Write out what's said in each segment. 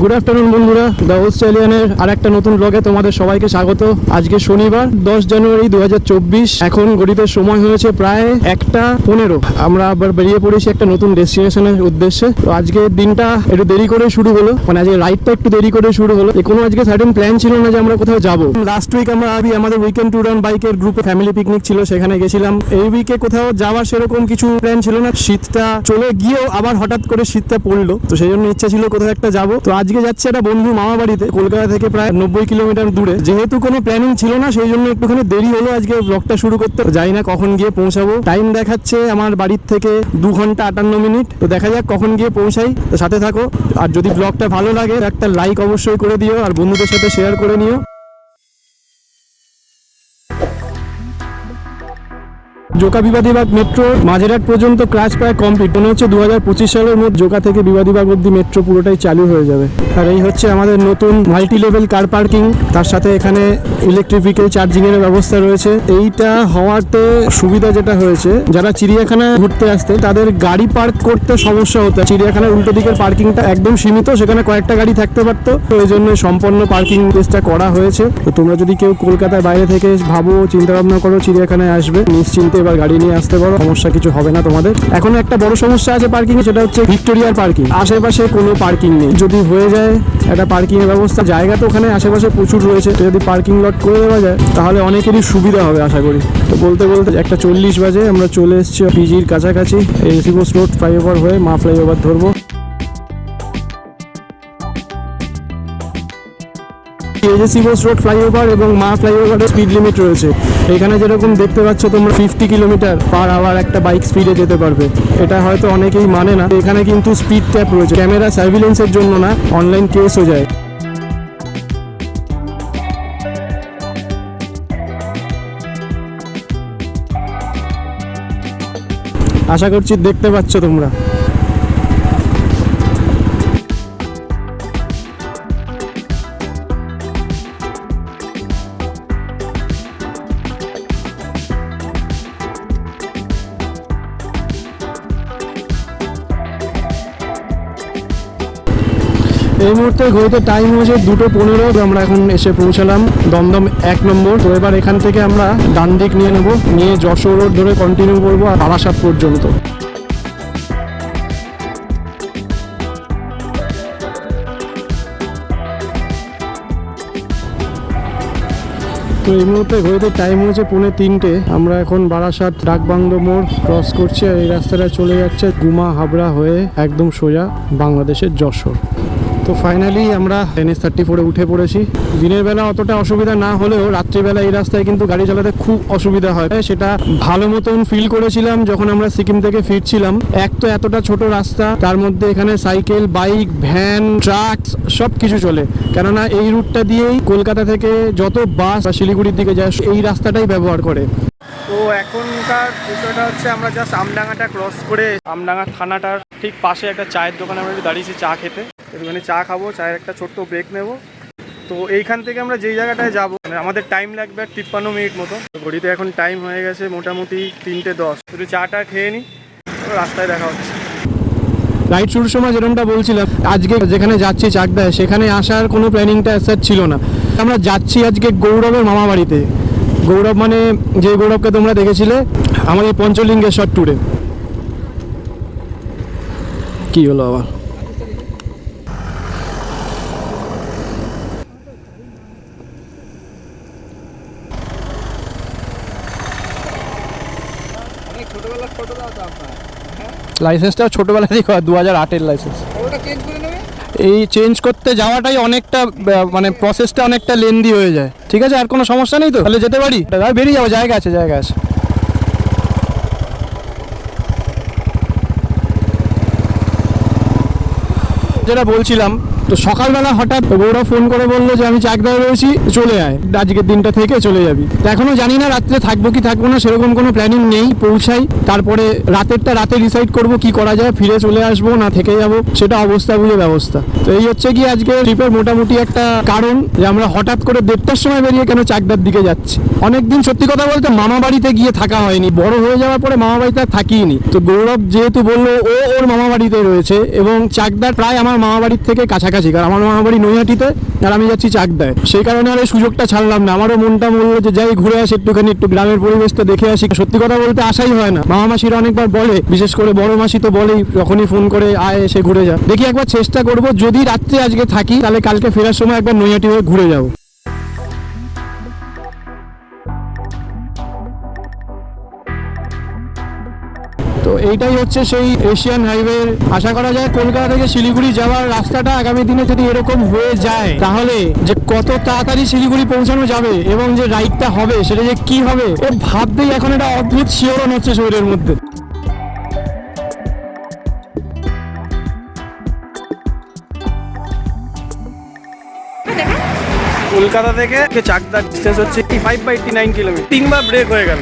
Good afternoon বন্ধুরা। The অস্ট্রেলিয়ানের আর একটা নতুন ব্লগে তোমাদের সবাইকে স্বাগত। আজকে শনিবার, দশ জানুয়ারি দু হাজার চব্বিশ। এখন ঘড়িতে সময় হয়েছে প্রায় একটা পনেরো। আমরা আবার বেরিয়ে পড়েছি একটা নতুন ডেস্টিনেশনের উদ্দেশ্যে। তো আজকে দিনটা একটু দেরি করে শুরু হলো। মানে আজকে রাইডটা একটু দেরি করে শুরু হলো। কোনো আজকে সার্টেন প্ল্যান ছিল না যে আমরা কোথাও যাব। লাস্ট উইক আমরা আবি, আমাদের উইকেন্ড ট্যুর অন বাইকের গ্রুপে ফ্যামিলি পিকনিক ছিল, সেখানে গেছিলাম। এই উইকে কোথাও যাওয়ার সেরকম কিছু প্ল্যান ছিল না। শীতটা চলে গিয়েও আবার হঠাৎ করে শীতটা পড়ল। তো সেই জন্য ইচ্ছা ছিল কোথাও একটা যাব। তো আজকে যাচ্ছে একটা বন্ধু মামা বাড়িতে, কলকাতা থেকে প্রায় নব্বই কিলোমিটার দূরে। যেহেতু কোনো প্ল্যানিং ছিল না, সেই জন্য একটুখানি দেরি হলো আজকে ব্লগটা শুরু করতে। যাই না কখন গিয়ে পৌঁছাবো। টাইম দেখাচ্ছে আমার বাড়ির থেকে দু ঘণ্টা আটান্ন মিনিট। তো দেখা যাক কখন গিয়ে পৌঁছাই। তো সাথে থাকো। আর যদি ব্লগটা ভালো লাগে, একটা লাইক অবশ্যই করে দিও। আর বন্ধুদের সাথে শেয়ার করে নিও। জোকা বিবাদীবাগ মেট্রো মাঝেরহাট পর্যন্ত ক্লাস প্রায় কমপ্লিট। মনে হচ্ছে দু হাজার পঁচিশ সালের মধ্যে জোকা থেকে বিবাদীবাগ অব্দি মেট্রো পুরোটাই চালু হয়ে যাবে। আর এই হচ্ছে আমাদের নতুন মাল্টি লেভেল কার পার্কিং তার সাথে এখানে ইলেকট্রিফিক্যাল চার্জিং এর ব্যবস্থা রয়েছে। এইটা হওয়াতে সুবিধা যেটা হয়েছে, যারা চিড়িয়াখানা ঘুরতে আসতে, তাদের গাড়ি পার্ক করতে সমস্যা হতো চিড়িয়াখানার উল্টো দিকের পার্কিংটা একদম সীমিত, সেখানে কয়েকটা গাড়ি থাকতে পারতো। তো এই জন্য সম্পন্ন পার্কিং প্লেসটা করা হয়েছে। তো তোমরা যদি কেউ কলকাতার বাইরে থেকে ভাবো চিন্তা ভাবনা করো, চিড়িয়াখানায় আসবে, নিশ্চিন্তে এবার গাড়ি নিয়ে আসতে পারো। সমস্যা কিছু হবে না তোমাদের। এখন একটা বড় সমস্যা আছে পার্কিং সেটা হচ্ছে ভিক্টোরিয়ার পার্কিং আশেপাশে কোনো পার্কিং নেই। যদি হয়ে যায় একটা পার্কিং এর ব্যবস্থা, জায়গা তো ওখানে, আশেপাশে প্রচুর রয়েছে। তো যদি পার্কিং লট করে দেওয়া যায়, তাহলে অনেকেরই সুবিধা হবে আশা করি। তো বলতে বলতে একটা চল্লিশ বাজে, আমরা চলে এসেছি পিজির কাছাকাছি। এই সিবোস রোড ফ্লাইওভার হয়ে মা ফ্লাইওভার ধরবো। এজেসি বোস রোড ফ্লাইওভার এবং মা ফ্লাইওভারের স্পিড লিমিট রয়েছে। এখানে যেরকম দেখতে পাচ্ছ তোমরা ফিফটি কিলোমিটার পার আওয়ার একটা বাইক স্পিডে যেতে পারবে। এটা হয়তো অনেকেই মানে না। এখানে কিন্তু স্পিড ট্যাপ রয়েছে। ক্যামেরা সার্ভিলেন্সের জন্য না অনলাইন কেসও যায়। আশা করছি দেখতে পাচ্ছ তোমরা। এই মুহূর্তে ঘড়িতে টাইম হয়েছে দুটো পনেরো আমরা এখন এসে পৌঁছালাম দমদম এক নম্বর। তো এবার এখান থেকে আমরা ডান দিক নিয়ে নেব, নিয়ে যশোর রোড ধরে কন্টিনিউ করব আর বারাসাত পর্যন্ত। তো এই মুহূর্তে ঘড়িতে টাইম হয়েছে পৌনে তিনটে। আমরা এখন বারাসাত ডাকবাংলো মোড় ক্রস করছি আর এই রাস্তাটা চলে যাচ্ছে গুমা হাবড়া হয়ে একদম সোজা বাংলাদেশের যশোর। তো ফাইনালি আমরা এনএস থার্টি ফোরে উঠে পড়েছি। দিনের বেলা অতটা অসুবিধা না হলেও রাত্রিবেলা এই রাস্তায় কিন্তু গাড়ি চালাতে খুব অসুবিধা হয়। সেটা ভালো মতন ফিল করেছিলাম যখন আমরা সিকিম থেকে ফিরছিলাম। এক তো এতটা ছোট রাস্তা, তার মধ্যে এখানে সাইকেল, বাইক, ভ্যান ট্রাক সব কিছু চলে। কেননা এই রুটটা দিয়েই কলকাতা থেকে যত বাস বা শিলিগুড়ির দিকে যায়, এই রাস্তাটাই ব্যবহার করে। তো এখনকার বিষয়টা হচ্ছে আমরা জাস্ট আমডাঙ্গাটা ক্রস করে, আমডাঙ্গা থানাটার ঠিক পাশে একটা চায়ের দোকানে আমরা দাঁড়িয়েছি চা খেতে। একটুখানি চা খাব, চায়ের একটা ছোট্ট ব্রেক নেব। তো এইখান থেকে আমরা যেই জায়গাটায় যাব মানে আমাদের টাইম লাগবে আর তিপ্পান্ন মিনিট মতো। ঘড়িতে এখন টাইম হয়ে গেছে মোটামুটি তিনটে দশ। একটু চাটা খেয়ে নিই রাস্তায় দেখা হচ্ছে। রাইড শুরুর সময় যেরকমটা বলছিলাম, আজকে যেখানে যাচ্ছি চাকদায়, সেখানে আসার কোনো প্ল্যানিংটা অ্যাসার ছিল না। আমরা যাচ্ছি আজকে গৌরবের মামা বাড়িতে। গৌরব মানে যে গৌরবকে তোমরা দেখেছিলে, আমাদের পঞ্চলিঙ্গেশ্বর ট্যুরে কি হলো আবার অনেক ছোটবেলার ফটো দাও তো আপনার লাইসেন্সটা ছোটোবেলা থেকে দু হাজার আটের লাইসেন্স এই চেঞ্জ করতে যাওয়াটাই অনেকটা মানে প্রসেসটা অনেকটা লেন্দি হয়ে যায়। ঠিক আছে আর কোনো সমস্যা নেই তো? তাহলে যেতে পারি? দাদা বেরিয়ে যাব জায়গা আছে জায়গা আছে। যেটা বলছিলাম তো সকালবেলা হঠাৎ গৌরব ফোন করে বলল যে, আমি চাকদায় রয়েছি, চলে আয়। আজকের দিনটা থেকে চলে যাবি। তো এখনও জানি না রাত্রে থাকব কি থাকব না, সেরকম কোনো প্ল্যানিং নেই, পৌঁছাই। তারপরে রাতেরটা রাতে ডিসাইড করব কি করা যায়, ফিরে চলে আসব না থেকে যাব, সেটা অবস্থা বুঝে ব্যবস্থা। তো এই হচ্ছে কি আজকে ট্রিপের মোটামুটি একটা কারণ যে, আমরা হঠাৎ করে দেড়টার সময় বেরিয়ে কেন চাকদার দিকে যাচ্ছি। অনেকদিন সত্যি কথা বলতে মামা বাড়িতে গিয়ে থাকা হয়নি, বড় হয়ে যাওয়ার পরে মামা বাড়িতে আর থাকিনি। তো গৌরব যেহেতু বলল, ও ওর মামা বাড়িতে রয়েছে এবং চাকদার প্রায় আমার মামা বাড়ির থেকে কাছাকাছি কাছাকাছি। কারণ আমার মামা বাড়ি নৈহাটিতে, আর আমি যাচ্ছি চাকদায়। সেই কারণে আর এই সুযোগটা ছাড়লাম না। আমারও মনটা বলল যে যাই ঘুরে আসি, একটুখানি একটু গ্রামের পরিবেশটা দেখে আসি। সত্যি কথা বলতে আশাই হয় না। মামা মাসিরা অনেকবার বলে, বিশেষ করে বড় মাসি তো বলেই, যখনই ফোন করে, আয় এসে ঘুরে যা। দেখি একবার চেষ্টা করব। যদি রাত্রে আজকে থাকি, তাহলে কালকে ফেরার সময় একবার নৈহাটি হয়ে ঘুরে যাব। তো এইটাই হচ্ছে সেই এশিয়ান হাইওয়ে আশা করা যায় কলকাতা থেকে শিলিগুড়ি যাওয়ার রাস্তাটা আগামী দিনে যদি এরকম হয়ে যায়, তাহলে যে কত তাড়াতাড়ি শিলিগুড়ি পৌঁছানো যাবে এবং যে রাইডটা হবে, সেটা যে কি হবে ও ভাবতেই এখন একটা অদ্ভুত শিওরণ হচ্ছে শরীরের মধ্যে। কলকাতা থেকে চাকদা ডিস্টেন্স হচ্ছে ফাইভ বাই নাইন কিলোমিটার তিনবার ব্রেক হয়ে গেল।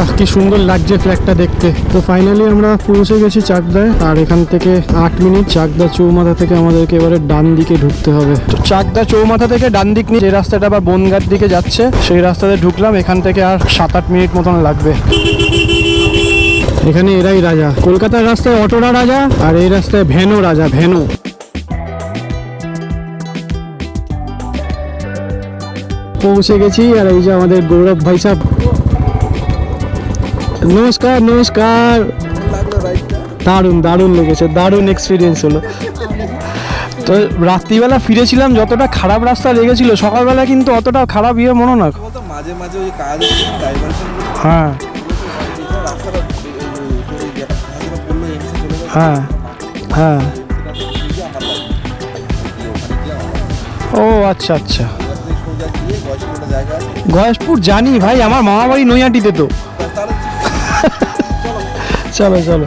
বাহ কি সুন্দর লাগছে ফ্ল্যাগটা দেখতে। তো ফাইনালি আমরা পৌঁছে গেছি চাকদায়, আর এখান থেকে আট মিনিট চাকদা চৌমাথা থেকে আমাদেরকে এবারে ডান দিকে ঢুকতে হবে। তো চাকদা চৌমাথা থেকে ডান দিক নিয়ে যে রাস্তাটা আবার বনগার দিকে যাচ্ছে, সেই রাস্তাতে ঢুকলাম, এখান থেকে আর সাত আট মিনিট মতন লাগবে। এখানে এরাই রাজা। কলকাতার রাস্তায় অটোরা রাজা, আর এই রাস্তায় ভ্যানও রাজা, ভ্যানও। পৌঁছে গেছি, আর এই যে আমাদের গৌরব ভাই নমস্কার নমস্কার। দারুণ দারুণ লেগেছে, দারুণ এক্সপিরিয়েন্স হলো। তো রাত্রিবেলা ফিরেছিলাম, যতটা খারাপ রাস্তা লেগেছিল, সকালবেলা কিন্তু অতটা খারাপ ইয়ে মনে না। হ্যাঁ। হ্যাঁ হ্যাঁ। ও আচ্ছা আচ্ছা। গয়েশপুর জানি ভাই, আমার মামা বাড়ি নৈহাটিতে তো। তাহলে চলো চলো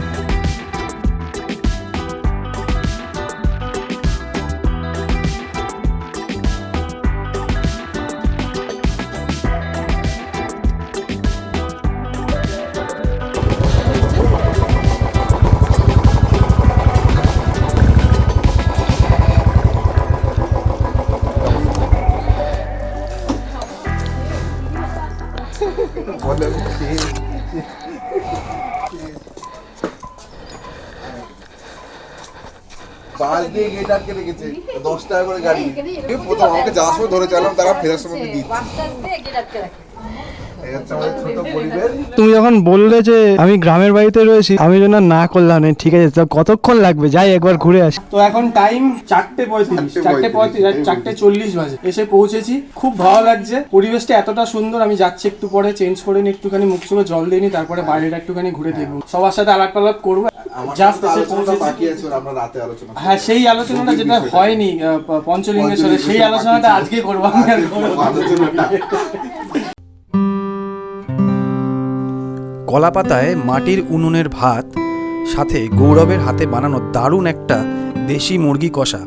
বলে বাস দিয়ে গেট আটকে রেখেছে দশ টাকা করে গাড়ি। প্রথম আমাকে যাওয়ার সময় ধরে চালাম তারা ফেরার সময় দিচ্ছি তুমি যখন বললে যে আমি গ্রামের বাড়িতে রয়েছি আমি যেন না করলাম ঠিক আছে তা কতক্ষণ লাগবে? যাই একবার ঘুরে আসি। তো এখন টাইম চারটে পঁয়ত্রিশ চারটে পঁয়ত্রিশ চারটে চল্লিশ বাজে। এসে পৌঁছেছি খুব ভালো লাগছে। পরিবেশটা এতটা সুন্দর আমি যাচ্ছি একটু পরে চেঞ্জ করে নিই একটুখানি মুখ চুপে জল দিয়ে নিই তারপরে বাইরেটা একটুখানি ঘুরে দেখব। সবার সাথে আলাপ টালাপ করব। জাস্ট এসে পৌঁছেছি। হ্যাঁ সেই আলোচনাটা যেটা হয়নি আহ, প- পঞ্চলিঙ্গের সাথে সেই আলোচনাটা আজকে করব আমি আর করব না। আলোচনাটা। কলাপাতায় মাটির উনুনের ভাত সাথে গৌরবের হাতে বানানো দারুণ একটা দেশি মুরগি কষা।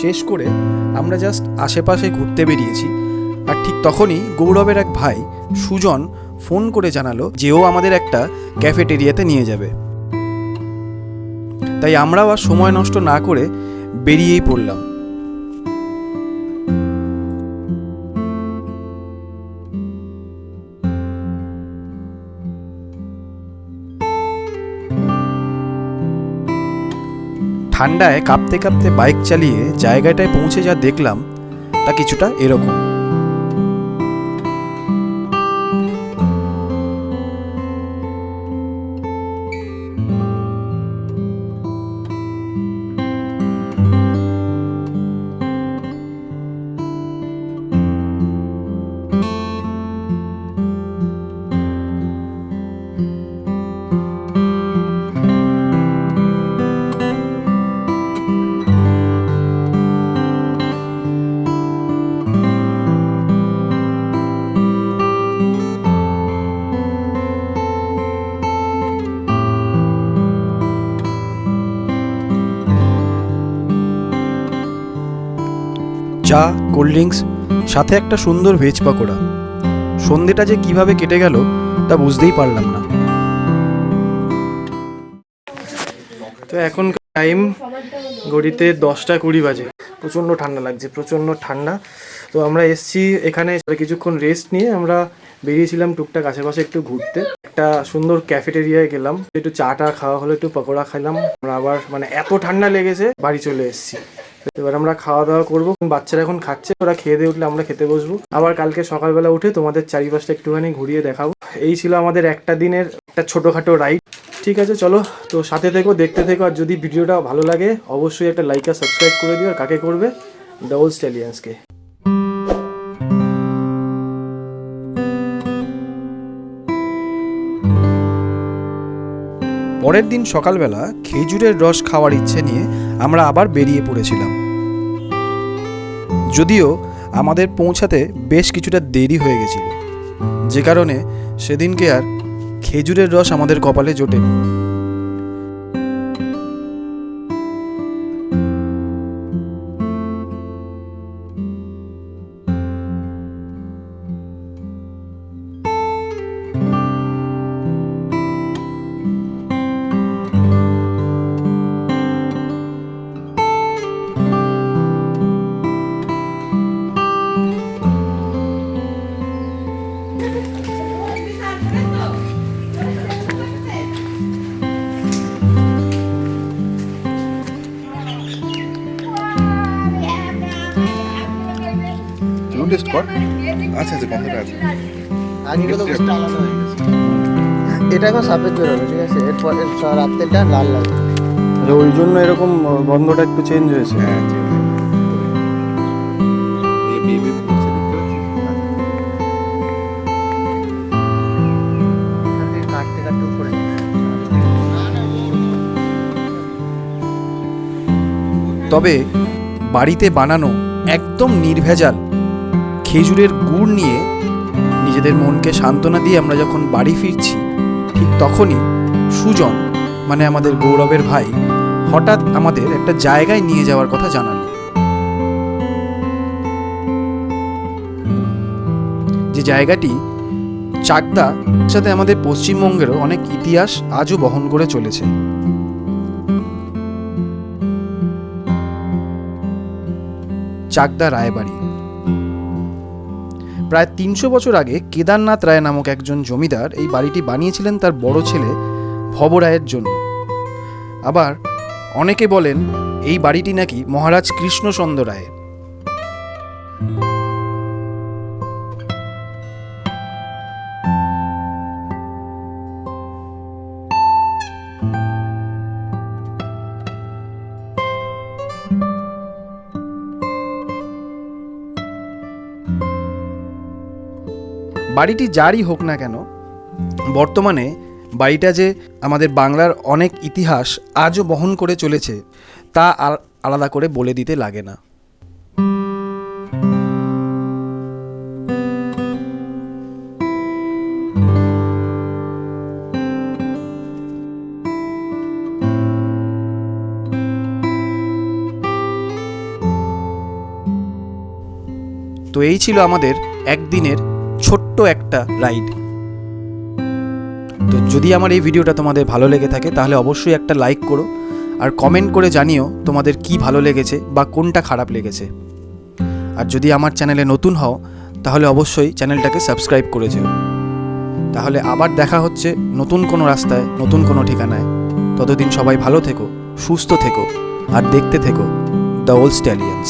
শেষ করে আমরা জাস্ট আশেপাশে ঘুরতে বেরিয়েছি। আর ঠিক তখনই গৌরবের এক ভাই সুজন ফোন করে জানালো যে ও আমাদের একটা ক্যাফেটেরিয়াতে নিয়ে যাবে। তাই আমরাও আর সময় নষ্ট না করে বেরিয়েই পড়লাম। ঠান্ডায় কাঁপতে কাঁপতে বাইক চালিয়ে জায়গাটায় পৌঁছে যা দেখলাম, তা কিছুটা এরকম। চা কোল্ড ড্রিঙ্কস সাথে একটা সুন্দর ভেজ পাকোড়া। সন্ধেটা যে কীভাবে কেটে গেল, তা বুঝতেই পারলাম না। তো এখন টাইম ঘড়িতে দশটা কুড়ি বাজে। প্রচণ্ড ঠান্ডা লাগছে, প্রচণ্ড ঠান্ডা। তো আমরা এসছি এখানে কিছুক্ষণ রেস্ট নিয়ে, আমরা বেরিয়েছিলাম টুকটাক আশেপাশে একটু ঘুরতে। একটা সুন্দর ক্যাফেটেরিয়ায় গেলাম। একটু চা টা খাওয়া হলো, একটু পকোড়া খেলাম আমরা আবার মানে এত ঠান্ডা লেগেছে, বাড়ি চলে এসেছি। এবার আমরা খাওয়া দাওয়া করব। বাচ্চারা এখন খাচ্ছে, ওরা খেয়ে দিয়ে উঠলে আমরা খেতে বসবো। আবার কালকে সকালবেলা উঠে তোমাদের চারিপাশটা একটুখানি ঘুরিয়ে দেখাবো। এই ছিল আমাদের একটা দিনের একটা ছোটোখাটো রাইড ঠিক আছে, চলো, তো সাথে থেকো, দেখতে থেকো, আর যদি ভিডিওটা ভালো লাগে, অবশ্যই একটা লাইক আর সাবস্ক্রাইব করে দিও। আর কাকে করবে? ডবল স্ট্যালিয়ান্সকে পরের দিন সকালবেলা খেজুরের রস খাওয়ার ইচ্ছে নিয়ে আমরা আবার বেরিয়ে পড়েছিলাম। যদিও আমাদের পৌঁছাতে বেশ কিছুটা দেরি হয়ে গেছিল। যে কারণে সেদিনকে আর খেজুরের রস আমাদের কপালে জোটেনি। টেস্ট কর আচ্ছা আচ্ছা গন্ধটা আছে আলাদা হয়ে গেছে এটা এখন সাফেদ বেরোবে ঠিক আছে এরপর রাত্রেটা লাল লাল আচ্ছা, ওই জন্য এরকম গন্ধটা একটু চেঞ্জ হয়েছে হ্যাঁ তবে বাড়িতে বানানো একদম নির্ভেজাল খেজুরের গুড় নিয়ে নিজেদের মনকে সান্ত্বনা দিয়ে আমরা যখন বাড়ি ফিরছি, ঠিক তখনই সুজন মানে আমাদের গৌরবের ভাই, হঠাৎ আমাদের একটা জায়গায় নিয়ে যাওয়ার কথা জানালো। যে জায়গাটি চাকদা, সাথে আমাদের পশ্চিমবঙ্গেরও অনেক ইতিহাস আজও বহন করে চলেছে। চাকদা রায়বাড়ি। প্রায় তিনশো বছর আগে কেদারনাথ রায় নামক একজন জমিদার এই বাড়িটি বানিয়েছিলেন তার বড় ছেলে ভবরায়ের জন্য। আবার অনেকে বলেন এই বাড়িটি নাকি মহারাজ কৃষ্ণচন্দ্র রায়ের। বাড়িটি যারই হোক না কেন, বর্তমানে বাড়িটা যে আমাদের বাংলার অনেক ইতিহাস আজও বহন করে চলেছে, তা আলাদা করে বলে দিতে লাগে না। তো এই ছিল আমাদের একদিনের ছোট্ট একটা রাইড। তো যদি আমার এই ভিডিওটা তোমাদের ভালো লেগে থাকে, তাহলে অবশ্যই একটা লাইক করো আর কমেন্ট করে জানিও তোমাদের কি ভালো লেগেছে বা কোনটা খারাপ লেগেছে। আর যদি আমার চ্যানেলে নতুন হও, তাহলে অবশ্যই চ্যানেলটাকে সাবস্ক্রাইব করে যেও। তাহলে আবার দেখা হচ্ছে নতুন কোনো রাস্তায়, নতুন কোনো ঠিকানায়। ততদিন সবাই ভালো থেকো, সুস্থ থেকো, আর দেখতে থেকো দ্য ওল্ড স্ট্যালিয়ান্স